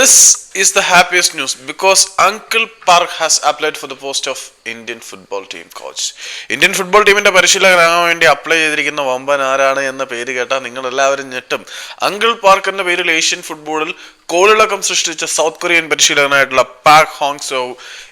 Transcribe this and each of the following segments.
This is the happiest news because Uncle Park has applied for the post of Indian football team coach. Indian football ടീമിന്റെ പരിശീലകനാകാൻ വേണ്ടി apply ചെയ്തിരിക്കുന്ന വമ്പൻ ആരാണ് എന്ന പേര് കേട്ടാൽ നിങ്ങൾ എല്ലാവരും ഞെട്ടും അങ്കിൾ പാർക്ക് പേരിൽ ഏഷ്യൻ ഫുട്ബോളിൽ കോളിളക്കം സൃഷ്ടിച്ച South Korean പരിശീലകനായിട്ടുള്ള Park Hang Seo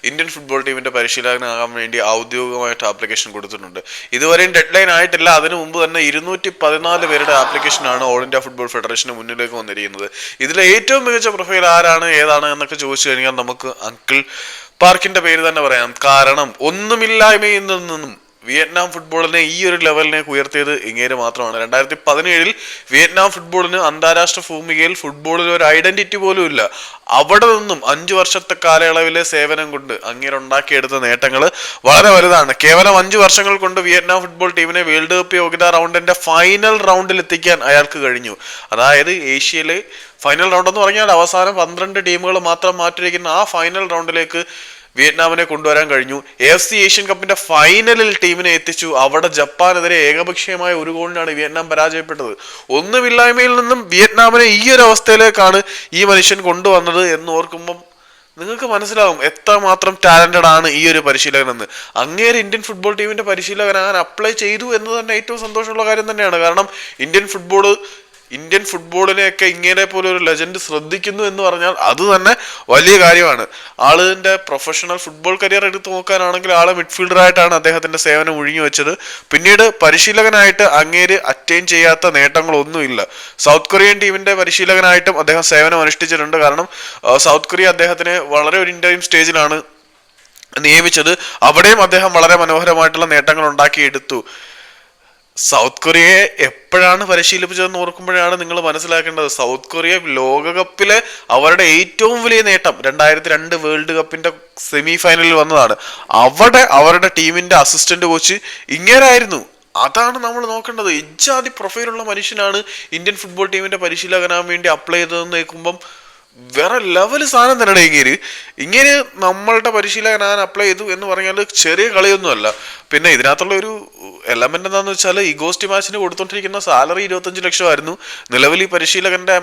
Indian football ടീമിന്റെ പരിശീലകനാകാൻ വേണ്ടി ഔദ്യോഗികമായിട്ട് ആപ്ലിക്കേഷൻ കൊടുത്തിട്ടുണ്ട്. ഇതുവരെയും ഡെഡ് ലൈൻ ആയിട്ടില്ല. അതിനു മുമ്പ് തന്നെ ഇരുന്നൂറ്റി പതിനാല് പേരുടെ ആപ്ലിക്കേഷനാണ് ഓൾ ഇന്ത്യ ഫുട്ബോൾ ഫെഡറേഷന് മുന്നിലേക്ക് വന്നിരിക്കുന്നത്. ഇതിലെ ഏറ്റവും മികച്ച പ്രൊഫൈൽ ആരാണ് ഏതാണ് എന്നൊക്കെ ചോദിച്ചു കഴിഞ്ഞാൽ നമുക്ക് അങ്കിൾ പാർക്കിന്റെ പേര് തന്നെ പറയാം. കാരണം ഒന്നുമില്ലായ്മയിൽ നിന്നും വിയറ്റ്നാം ഫുട്ബോളിനെ ഈ ഒരു ലെവലിലേക്ക് ഉയർത്തിയത് ഇങ്ങേര് മാത്രമാണ്. രണ്ടായിരത്തി പതിനേഴിൽ വിയറ്റ്നാം ഫുട്ബോളിന് അന്താരാഷ്ട്ര ഭൂമികയിൽ ഫുട്ബോളിൽ ഒരു ഐഡന്റിറ്റി പോലും ഇല്ല. അവിടെ നിന്നും അഞ്ചു വർഷത്തെ കാലയളവിലെ സേവനം കൊണ്ട് അങ്ങേര് ഉണ്ടാക്കിയെടുത്ത നേട്ടങ്ങൾ വളരെ വലുതാണ്. കേവലം അഞ്ചു വർഷങ്ങൾ കൊണ്ട് വിയറ്റ്നാം ഫുട്ബോൾ ടീമിനെ വേൾഡ് കപ്പ് യോഗ്യതാ റൗണ്ടിന്റെ ഫൈനൽ റൗണ്ടിൽ എത്തിക്കാൻ അയാൾക്ക് കഴിഞ്ഞു. അതായത് ഏഷ്യയിലെ ഫൈനൽ റൗണ്ട് എന്ന് പറഞ്ഞാൽ അവസാനം പന്ത്രണ്ട് ടീമുകൾ മാത്രം മാറ്റിയിരിക്കുന്ന ആ ഫൈനൽ റൗണ്ടിലേക്ക് വിയറ്റ്നാമിനെ കൊണ്ടുവരാൻ കഴിഞ്ഞു. എഫ് സി ഏഷ്യൻ കപ്പിന്റെ ഫൈനലിൽ ടീമിനെ എത്തിച്ചു. അവിടെ ജപ്പാനെതിരെ ഏകപക്ഷീയമായ ഒരു ഗോളിനാണ് വിയറ്റ്നാം പരാജയപ്പെട്ടത്. ഒന്നുമില്ലായ്മയിൽ നിന്നും വിയറ്റ്നാമിനെ ഈ ഒരു അവസ്ഥയിലേക്കാണ് ഈ മനുഷ്യൻ കൊണ്ടുവന്നത് എന്ന് ഓർക്കുമ്പം നിങ്ങൾക്ക് മനസ്സിലാവും എത്രമാത്രം ടാലന്റഡ് ആണ് ഈ ഒരു പരിശീലകൻ എന്ന് അങ്ങേര് ഇന്ത്യൻ ഫുട്ബോൾ ടീമിന്റെ പരിശീലകനാകാൻ അപ്ലൈ ചെയ്തു എന്ന് തന്നെ ഏറ്റവും സന്തോഷമുള്ള കാര്യം തന്നെയാണ്. കാരണം ഇന്ത്യൻ ഫുട്ബോൾ ഇന്ത്യൻ ഫുട്ബോളിനെയൊക്കെ ഇങ്ങനെ പോലെ ഒരു ലെജൻഡ് ശ്രദ്ധിക്കുന്നു എന്ന് പറഞ്ഞാൽ അത് തന്നെ വലിയ കാര്യമാണ്. ആളിന്റെ പ്രൊഫഷണൽ ഫുട്ബോൾ കരിയർ എടുത്ത് നോക്കാനാണെങ്കിൽ ആൾ മിഡ്ഫീൽഡറായിട്ടാണ് അദ്ദേഹത്തിന്റെ സേവനം ഒഴിഞ്ഞു വെച്ചത്. പിന്നീട് പരിശീലകനായിട്ട് അങ്ങേര് അറ്റൈൻ ചെയ്യാത്ത നേട്ടങ്ങളൊന്നുമില്ല. സൗത്ത് കൊറിയൻ ടീമിന്റെ പരിശീലകനായിട്ടും അദ്ദേഹം സേവനം അനുഷ്ഠിച്ചിട്ടുണ്ട്. കാരണം സൗത്ത് കൊറിയ അദ്ദേഹത്തിന് വളരെ ഒരു ഇന്റർവ്യൂ സ്റ്റേജിലാണ് നിയമിച്ചത്. അവിടെയും അദ്ദേഹം വളരെ മനോഹരമായിട്ടുള്ള നേട്ടങ്ങൾ ഉണ്ടാക്കിയെടുത്തു. സൗത്ത് കൊറിയയെ എപ്പോഴാണ് പരിശീലിപ്പിച്ചതെന്ന് ഓർക്കുമ്പോഴാണ് നിങ്ങൾ മനസ്സിലാക്കേണ്ടത്. സൗത്ത് കൊറിയ ലോകകപ്പിലെ അവരുടെ ഏറ്റവും വലിയ നേട്ടം രണ്ടായിരത്തി രണ്ട് വേൾഡ് കപ്പിന്റെ സെമി ഫൈനലിൽ വന്നതാണ്. അവിടെ അവരുടെ ടീമിന്റെ അസിസ്റ്റന്റ് കോച്ച് ഇങ്ങനായിരുന്നു അതാണ് നമ്മൾ നോക്കേണ്ടത്. ഇജാതി പ്രൊഫൈലുള്ള മനുഷ്യനാണ് ഇന്ത്യൻ ഫുട്ബോൾ ടീമിന്റെ പരിശീലകനാകാൻ വേണ്ടി അപ്ലൈ ചെയ്തതെന്ന് കേൾക്കുമ്പം വേറെ ലെവൽ സാധനം തന്നെയാണ് ഇങ്ങനെ ഇങ്ങനെ നമ്മളുടെ പരിശീലകനാകാൻ അപ്ലൈ ചെയ്തു എന്ന് പറഞ്ഞാൽ ചെറിയ കളിയൊന്നുമല്ല. പിന്നെ ഇതിനകത്തുള്ള ഒരു എലമെന്റ് എന്താണെന്ന് വെച്ചാൽ ഈ ഗോസ്റ്റ് മാച്ചിന് കൊടുത്തോണ്ടിരിക്കുന്ന സാലറി ഇരുപത്തഞ്ച് ലക്ഷമായിരുന്നു. നിലവിൽ ഈ പരിശീലകന്റെ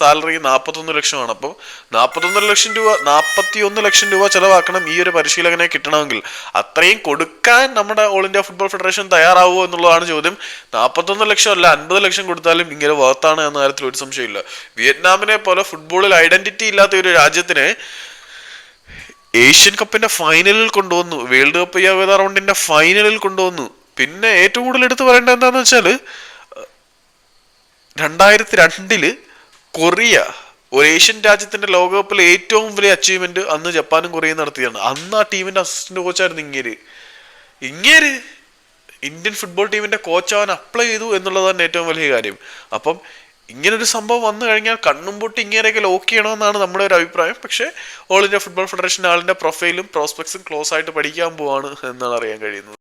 സാലറി നാൽപ്പത്തൊന്ന് ലക്ഷമാണ്. അപ്പോൾ നാൽപ്പത്തൊന്ന് ലക്ഷം രൂപ നാൽപ്പത്തി ഒന്ന് ലക്ഷം രൂപ ചെലവാക്കണം ഈ ഒരു പരിശീലകനെ കിട്ടണമെങ്കിൽ. അത്രയും കൊടുക്കാൻ നമ്മുടെ ഓൾ ഇന്ത്യ ഫുട്ബോൾ ഫെഡറേഷൻ തയ്യാറാവുമോ എന്നുള്ളതാണ് ചോദ്യം. നാൽപ്പത്തൊന്ന് ലക്ഷം അല്ല അൻപത് ലക്ഷം കൊടുത്താലും ഇങ്ങനെ വർത്താണ് എന്ന കാര്യത്തിൽ ഒരു സംശയമില്ല. വിയറ്റ്നാമിനെ പോലെ ഫുട്ബോളിൽ ഐഡന്റിറ്റി ഇല്ലാത്ത ഒരു രാജ്യത്തിന് ഏഷ്യൻ കപ്പിന്റെ ഫൈനലിൽ കൊണ്ടുവന്നു. വേൾഡ് കപ്പ് യോഗ്യത റൗണ്ടിന്റെ ഫൈനലിൽ കൊണ്ടുവന്നു. പിന്നെ ഏറ്റവും കൂടുതൽ എടുത്തു പറയേണ്ട എന്താന്ന് വെച്ചാൽ രണ്ടായിരത്തി രണ്ടിൽ കൊറിയ ഒരു ഏഷ്യൻ രാജ്യത്തിന്റെ ലോകകപ്പിലെ ഏറ്റവും വലിയ അച്ചീവ്മെന്റ് അന്ന് ജപ്പാനും കൊറിയയും നടത്തിയാണ് അന്ന് ആ ടീമിന്റെ അസിസ്റ്റന്റ് കോച്ചായിരുന്നു ഇങ്ങേര്. ഇങ്ങേര് ഇന്ത്യൻ ഫുട്ബോൾ ടീമിന്റെ കോച്ചാവാൻ അപ്ലൈ ചെയ്തു എന്നുള്ളതാണ് ഏറ്റവും വലിയ കാര്യം. അപ്പം ഇങ്ങനൊരു സംഭവം വന്നു കഴിഞ്ഞാൽ കണ്ണും പൊട്ടി ഇങ്ങനെയൊക്കെ ലോക്ക് ചെയ്യണമെന്നാണ് നമ്മുടെ ഒരു അഭിപ്രായം. പക്ഷേ ഓൾ ഇന്ത്യ ഫുട്ബോൾ ഫെഡറേഷൻ ആളിന്റെ പ്രൊഫൈലും പ്രോസ്പെക്ട്സും ക്ലോസ് ആയിട്ട് പഠിക്കാൻ പോവാണ് എന്നാണ് അറിയാൻ കഴിയുന്നത്.